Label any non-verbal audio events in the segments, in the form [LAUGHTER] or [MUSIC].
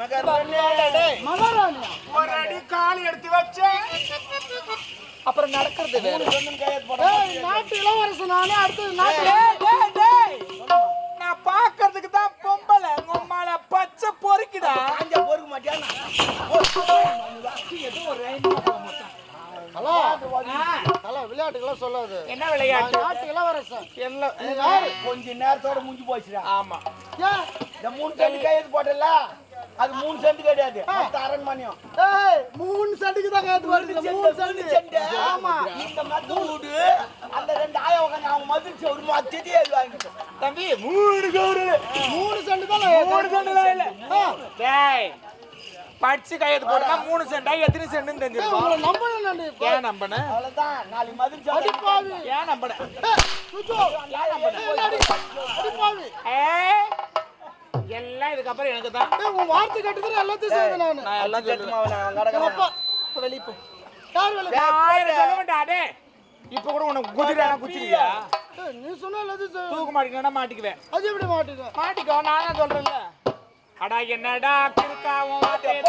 மகாராணியா ஒரு அடி கால் எடுத்து வச்சேன். அப்புறம் நடக்கிறது வேற. நாட்டு இளவரசன் நானே அடுத்தது நாட்டு. நான் பாக்குறதுக்கு தான் பொம்பளை. உம்மால பச்சை பொறுக்கிடா. ஹலோ. ஹலோ விளையாட்டுக்கெல்லாம் சொல்லாது. என்ன விளையாட்டு? நாட்டு இளவரசன். யாரு? கொஞ்ச நேரத்தோட முடிஞ்சு போச்சுடா. ஆமா. இந்த மூணு கையெழுத்து போட்டல அது மூணு சென்ட் கிடையாது. அரண்மனையும். மூணு சென்ட்டுக்கு தான் கேட்டு வருது மூணு சென்ட் ஆமா. இந்த மத்து வீடு அந்த ரெண்டு ஆயா உட்காந்து அவங்க மதில் ஒரு மத்தியதே வாங்கிட்டு. தம்பி மூணு கவுரு மூணு சென்ட் தான் மூணு சென்ட் இல்ல. டேய் படிச்சு கையெழுத்து போட்டா மூணு சென்டா எத்தனை சென்ட்னு தெரிஞ்சிருக்கும். உங்களை நம்பணும் நான் ஏன் நம்பன? அவ்வளவுதான். நாளைக்கு மதில் அடிப்பாவி. ஏன் நம்பன? ஏய், சுஜோ. ஏய், அடி- ஏய் எல்லாம் இதுக்கப்புறம் எனக்கு தான். ஏய், உன் வார்த்தை கேட்டதுல எல்லாத்தையும் செய்வேன் நானு. நான் எல்லாம் சொல்லுவேன். அப்பா. வெளியே போ யார் ஆயிரம் சொல்ல மாட்டேன் டேய் இப்ப கூட உனக்கு குதிரை குச்சிருக்கியா ஏய், நீ சொன்ன எல்லாத்தையும் செய்வேன் தூக்க மாட்டேங்கன்னா மாட்டிக்குவேன். அது எப்படி மாட்டேங்க மாட்டிக்கோ நான் தான் சொல்றேன்ல. அடா என்னடா கிறுக்காவும் வார்த்தையை.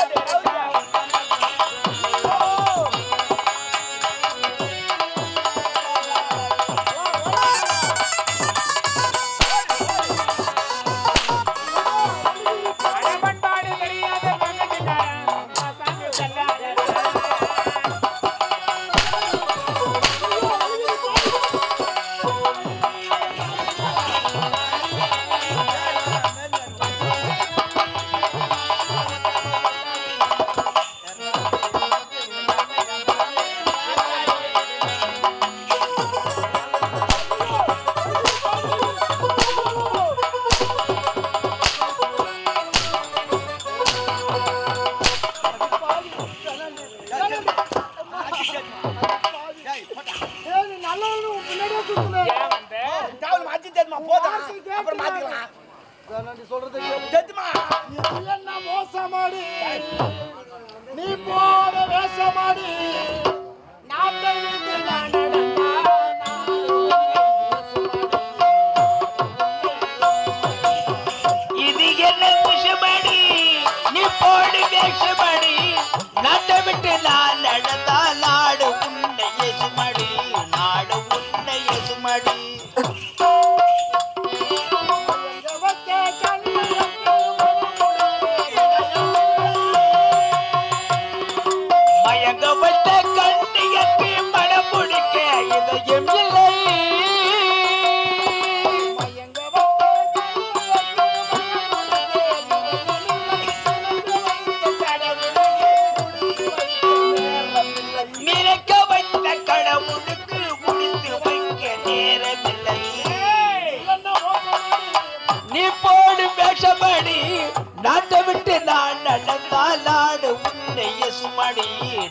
நாட்டை விட்டு நான் நடந்தால் நாடு உன்னைய சுமடி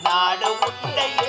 நாடு உன்னைய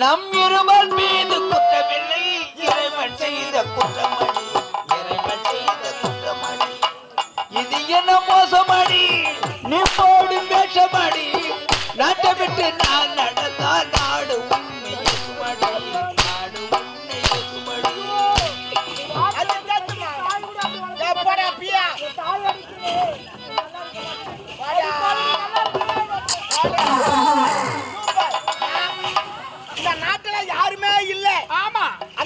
நம் இருவர் மீது குற்றமில்லை. இறைவன் செய்த குற்றமணி இறைவன் செய்த குற்றமணி இது என்ன மோசமடி? நீ போடும் வேஷமடி. நாட்டை விட்டு நான் நடந்தான்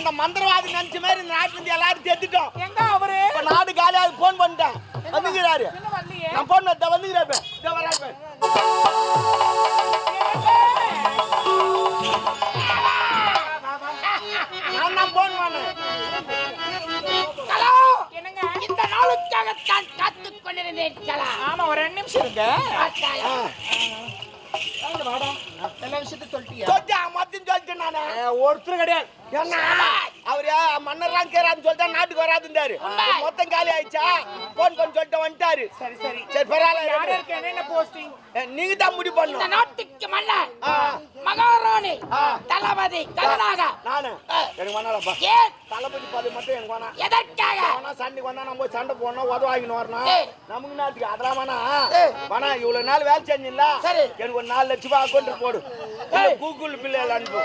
அந்த மந்திரவாதி நினைச்ச மாதிரி இந்த நாட்டுல இருந்து எல்லாரும் செத்துட்டோம். எங்க அவரு? இப்ப நாடு காலியாக போன் பண்ணிட்டேன். வந்துக்கிறாரு. நான் போன் பண்ண நான் தான் போன் பண்ணேன் ஹலோ? என்னங்க? இந்த நாள் உனக்காகத்தான் காத்துக் கொண்டிருந்தேன் கலா ஆமா ஒரு ரெண்டு நிமிஷம் இருங்க. எல்லா விஷயத்தையும் சொல்லிட்டியா? சொல்லிட்டு மத்தியும் சொல்லிட்டேன் நானு ஒருத்தர் கிடையாது. என்ன அவரு மன்னர்லாம் கேரான்னு சொல்லிட்டா நாட்டுக்கு வராதுந்தாரு மொத்தம் காலி ஆயிடுச்சா? போன் பண்ணி சொல்லிட்டு வந்துட்டாரு. சரி சரி. சரி பரவாயில்ல என்ன போஸ்டிங் நீங்க தான் முடிவு இந்த பண்ணும் நாட்டுக்கு மன்னர் மகாராணி. தளபதி கருணாக. நானு. எனக்கு வேணாம்ப்பா ஏன் தளபதி பதவி மட்டும் எனக்கு வேணாம். எதற்காக? சண்டைக்கு வந்தா நம்ம சண்டை போடணும் உதவாகின்னு வரணும். நமக்கு நாட்டுக்கு அதெல்லாம் வேணாம் ஏய். வேணாம் இவ்வளவு நாள் வேலை செஞ்சில்ல? சரி. எனக்கு ஒரு நாலு லட்சம் ரூபாய் அக்கௌண்ட் போடு. கூகுள் பில்ல அனுப்பு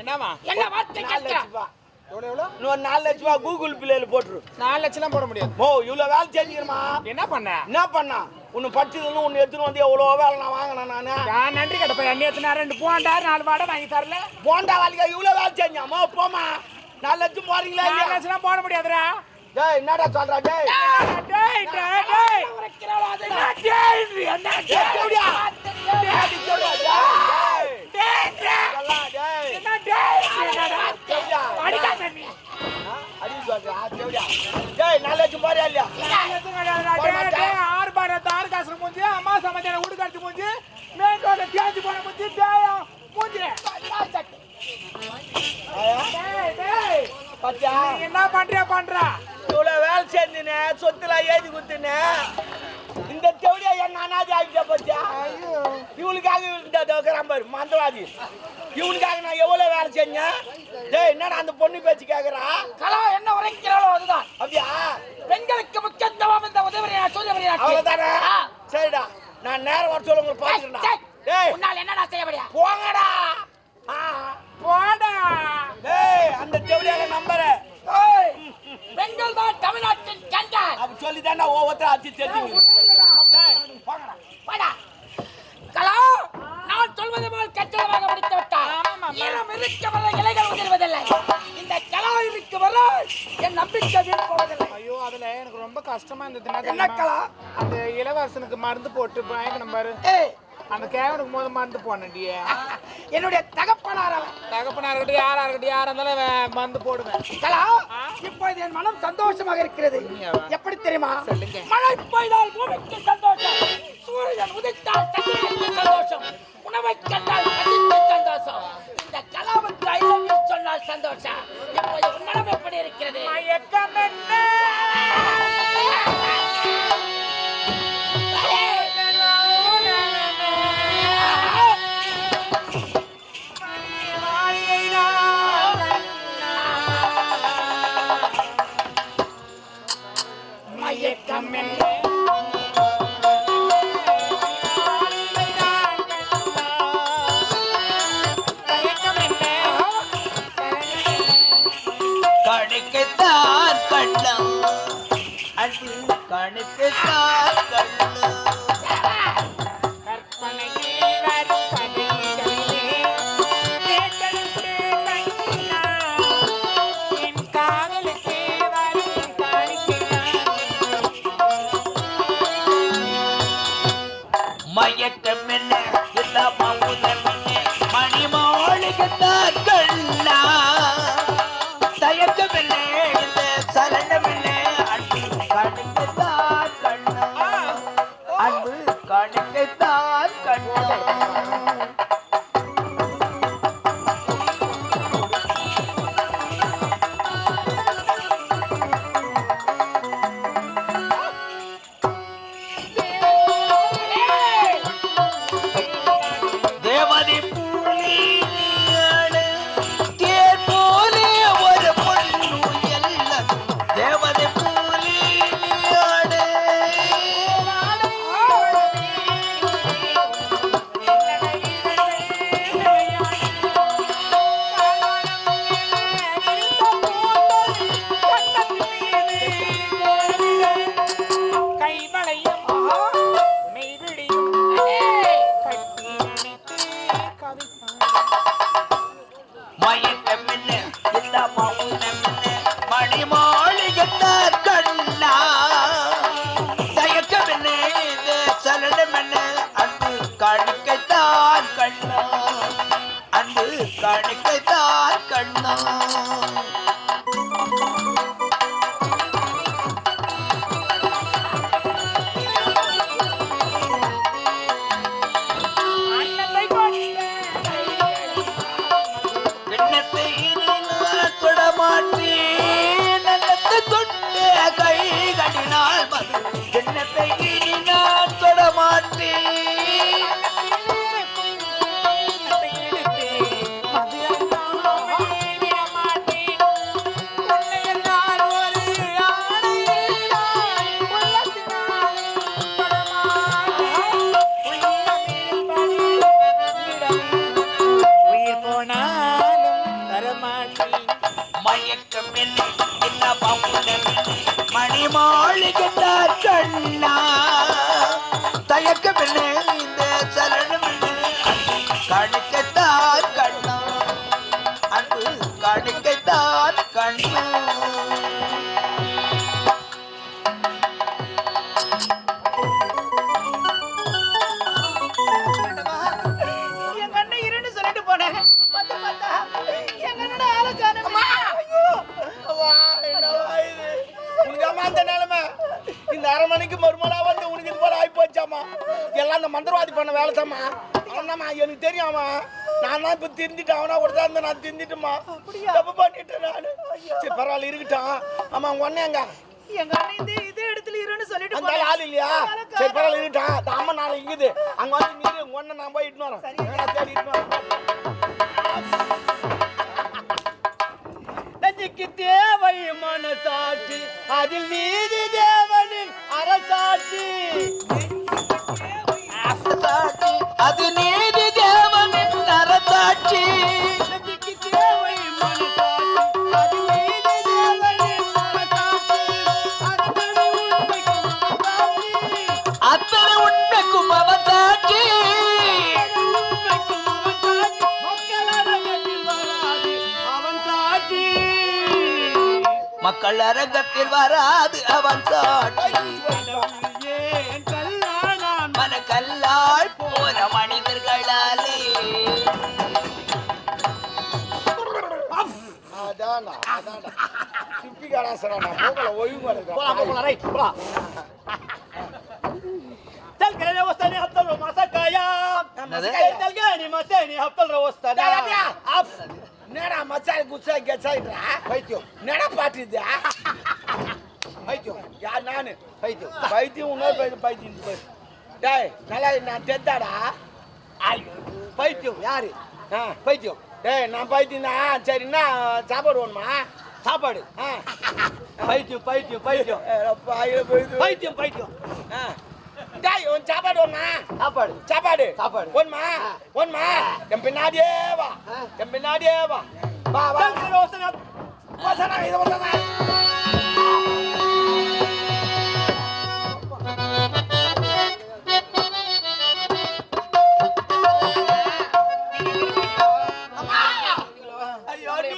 என்னமா என்ன வார்த்தை நாலு லட்சம் ரூபாய் எவ்வளவு எவ்வளவு? இன்னொரு நாலு லட்சம் ரூபாய் கூகுள் பில்லையில போட்டுரு. நாலு லட்சம்லாம் போட முடியாது. ஓ இவ்வளவு வேலை செஞ்சுக்கிறமா? என்ன பண்ண? என்ன பண்ணா? உன்னை படிச்சதுன்னு உன்னை எடுத்துன்னு வந்து எவ்வளோ வேலை நான் வாங்கினேன் நானு? நான் நன்றி கிடப்பேன் நேரம் ரெண்டு போண்டா நாலு வாடை வாங்கி தரல. போண்டா வேலைக்கா இவ்வளோ வேலை செஞ்சாமா போமா நாலு லட்சம் போறீங்களா நாலு லட்சம்லாம் போட முடியாதுடா. டேய் என்னடா சொல்றா டேய்? டேய் என்ன டேய். ஆறு பாரு தாறு காசு மூஞ்சி அம்மா சமைச்ச வீடு கடிச்சு மூஞ்சி மெயின் ரோட தேஞ்சு போன மூஞ்சி டேய் மூஞ்சி என்ன பண்றியா பண்றா இவ்வளோ வேலை செஞ்சுனே, சொத்துலாம் எழுதி குடுத்துனே. இந்த தேவடியா என்ன அனாதை ஆகிட்டா பாத்தியா? இவளுக்காக இந்த இருக்கிறான் பாரு, மந்திரவாதி. இவனுக்காக நான் எவ்வளவு வேலை செஞ்சேன்? டேய் என்னடா அந்த பொண்ணு பேச்சு கேக்குறா? கலா என்ன உரைக்கிறாளோ அதுதான். அப்படியா? பெண்களுக்கு முக்கியத்துவம் இந்த உதவி சூரிய அவ்வளவுதானே? சரிடா நான் நேரம் வர சொல்ல உங்களுக்கு பாத்துக்கிறேன்டா. டேய். உன்னால் என்னடா செய்ய முடியா போங்கடா. ஆ, போடா. டேய் அந்த தேவடியால நம்பர ஏய், பெண்கள் தான் தமிழ்நாட்டின் கண்டால் அப்ப சொல்லி தாண்டா ஒவ்வொருத்தர் அடிச்சு தெரிஞ்சுங்க டேய் போங்கடா வாடா. கலா நான் கச்சிதமாக முடித்து விட்டார். ஆமாம், ஈரம் இருக்க வர இலைகள் உதிர்வதில்லை. இந்த கலா இருக்க வர என் நம்பிக்கை ஐயோ அதுல எனக்கு ரொம்ப கஷ்டமா இருந்தது. என்ன? கலா? அந்த இளவரசனுக்கு மருந்து போட்டு பயக்கணும் பாரு. அந்த கேவனுக்கு போது மருந்து போனடியே என்னுடைய தகப்பனார் அவன். தகப்பனா இருக்கட்டும் யாரா இருக்கட்டும் யாரா இருந்தாலும் மருந்து போடுவேன். கலா இப்போது என் மனம் சந்தோஷமாக இருக்கிறது? எப்படி தெரியுமா? சொல்லுங்க. மழை பெய்தால் பூமிக்கு சந்தோஷம். சூரியன் உதித்தால் சந்தோஷம். உணவை கண்டால் சந்தோஷம். இந்த கலாவுக்கு ஐ லவ் யூ சொன்னால் சந்தோஷம். இப்போது உன்னடம் எப்படி இருக்கிறது மயக்கம் என்ன [LAUGHS] Ciao. আল্লাহ। திருந்திட்டேன் அவனா ஒரு தான் நான் திருந்திட்டுமா தப்பு பண்ணிட்டேன் நானு. சரி பரவாயில்ல இருக்கட்டும் ஆமா உங்க அண்ணன் எங்க? என் கண்ணை இந்த இதே இடத்துல இருன்னு சொல்லிட்டு அந்த ஆள் இல்லையா? சரி பரவாயில்ல இருக்கட்டும் அந்த அம்மா நாளை இங்குது. அங்க வந்து நீரு உங்க அண்ணன் நான் போய் இட்டுன்னு வரேன் தேடி இட்டுன்னு வரேன் தேவை மனசாட்சி அதில் நீதி தேவனின் அரசாட்சி. அரசாட்சி, அது நீதி மக்கள் அரங்கத்தில் வராது அவன் சாட்சி ஏன் கல்லானான் மன கல்லால் போற மனிதர்களாலே அதானா அதானா சிப்பிக்காரா சரா போகல ஒழுங்கு போலாம் போலாம் ரைட் போலாம் تلقاني وسطني هبطل ومسكايا என்னது? تلقاني مساني هبطل وسطني என்னடா மச்சான் குச்சா கச்சாயிடுறா பைத்தியம். என்னடா பாட்டு இது பைத்தியம். யார் நானு? பைத்தியம். பைத்தியம் இன்னொரு பைத்தியம் பைத்தியம். டேய் நல்லா நான் தெத்தாடா? பைத்தியம். யாரு? ஆ. பைத்தியம். டேய் நான் பைத்தியம் தான். சரி என்ன சாப்பாடு வேணுமா? சாப்பாடு. ஆ. பைத்தியம் பைத்தியம் பைத்தியம். பைத்தியம் பைத்தியம். ஆ. டேய் உன் சாப்பாடு வேணுமா சாப்பாடு சாப்பாடு சாப்பாடு ஒன்மா ஒன்மா என் பின்னாடியே வா என் பின்னாடியே வா வா வா ரோசனா ரோசனா இதை வந்தா ஐயோ நீ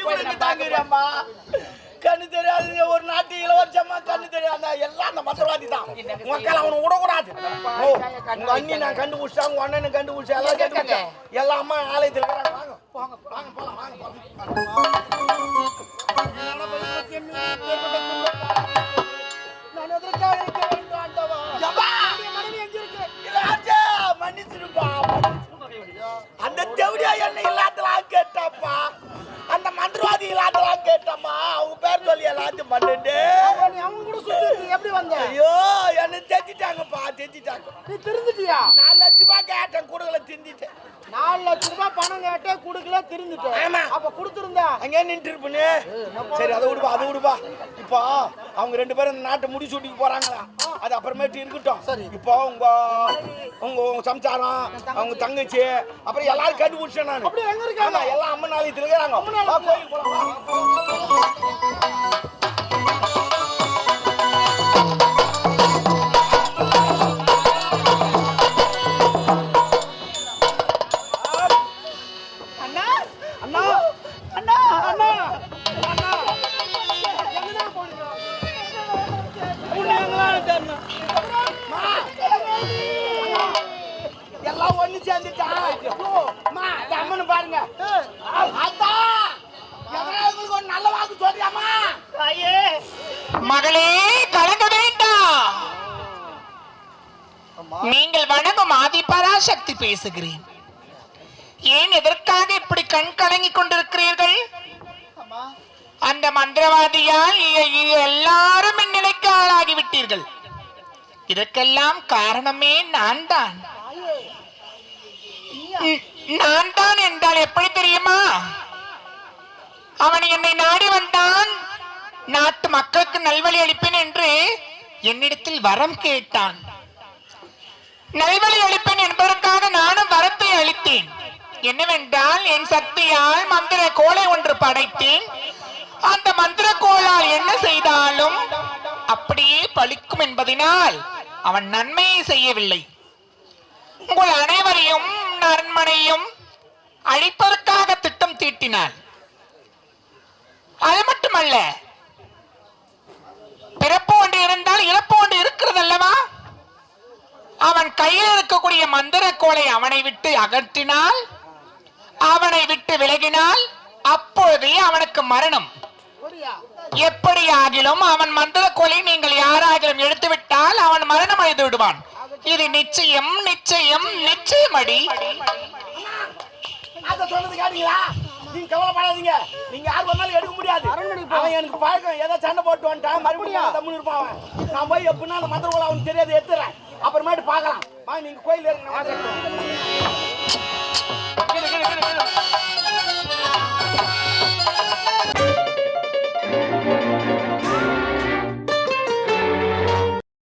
ஒரு நாட்டு இளவரசம்மா கண்ணு தெரியாத. எல்லாம் அந்த மந்திரவாதி தான். மக்கள் அவனை விடக்கூடாது. உங்க அண்ணி நான் கண்டுபிடிச்சா உங்க அண்ணனை கண்டுபிடிச்சா எல்லாம் கண்டுபிடிச்சா எல்லா அம்மா ஆலயத்தில் வாங்க. வாங்க போலாம் வாங்க போலாம். குடுக்கல திருந்துட்ட ஆமா. அப்ப கொடுத்திருந்தா. அங்கே நின்று இருப்புன்னு சரி அதை விடுப்பா அதை விடுப்பா. இப்போ அவங்க ரெண்டு பேரும் இந்த நாட்டை முடி சூட்டிக்கு போறாங்களா? அது அப்புறமேட்டு இருக்கட்டும். சரி. இப்போ உங்க உங்க உங்க சம்சாரம் அவங்க தங்கச்சி அப்புறம் எல்லாரும் கண்டுபிடிச்சேன் நான். எல்லாம் அம்மன் நாளையத்தில் இருக்கிறாங்க. போலாம், பேசுகிறேன். ஏன் எதற்காக இப்படி கண் கலங்கிக் கொண்டிருக்கிறீர்கள்? அந்த மந்திரவாதியால் எல்லாரும் இந்நிலைக்கு ஆளாகிவிட்டீர்கள். இதற்கெல்லாம் காரணமே நான் தான். நான் தான் என்றால் எப்படி தெரியுமா? அவன் என்னை நாடி வந்தான். நாட்டு மக்களுக்கு நல்வழி அளிப்பேன் என்று என்னிடத்தில் வரம் கேட்டான். நல்வழி அளிப்பேன் என்பதற்காக நானும் வரத்தை அளித்தேன். என்னவென்றால் என் சக்தியால் மந்திர கோலை ஒன்று படைத்தேன். அந்த மந்திர கோளால் என்ன செய்தாலும் அப்படியே பழிக்கும் என்பதனால் அவன் நன்மையை செய்யவில்லை. உங்கள் அனைவரையும் நன்மனையும் அழிப்பதற்காக திட்டம் தீட்டினாள். அது மட்டுமல்ல பிறப்பு ஒன்று இருந்தால் இறப்பு ஒன்று இருக்கிறது அல்லவா அவன் கையில் இருக்கக்கூடிய மந்திர கோலை அவனை விட்டு அகற்றினால் அவனை விட்டு விலகினால் அப்பொழுதே அவனுக்கு மரணம். எப்படி ஆகிலும் அவன் மந்திர கோலை நீங்கள் யாராகிலும் எடுத்துவிட்டால் அவன் மரணம் அடைந்து விடுவான். இது நிச்சயம் நிச்சயம் நிச்சயம் அடி நீங்க கவலைப்படாதீங்க. நீங்க யார் வந்தாலும் எடுக்க முடியாது. அவன் எனக்கு பழக்கம். ஏதோ சண்டை போட்டு வந்துட்டான். மறுபடியும் தமிழ் இருப்பான் நான் போய் எப்படின்னா அந்த மந்திர அவனுக்கு தெரியாது. எடுத்துறேன். அப்புறமேட்டு பார்க்கலாம். வாங்க நீங்க கோயில் இருங்க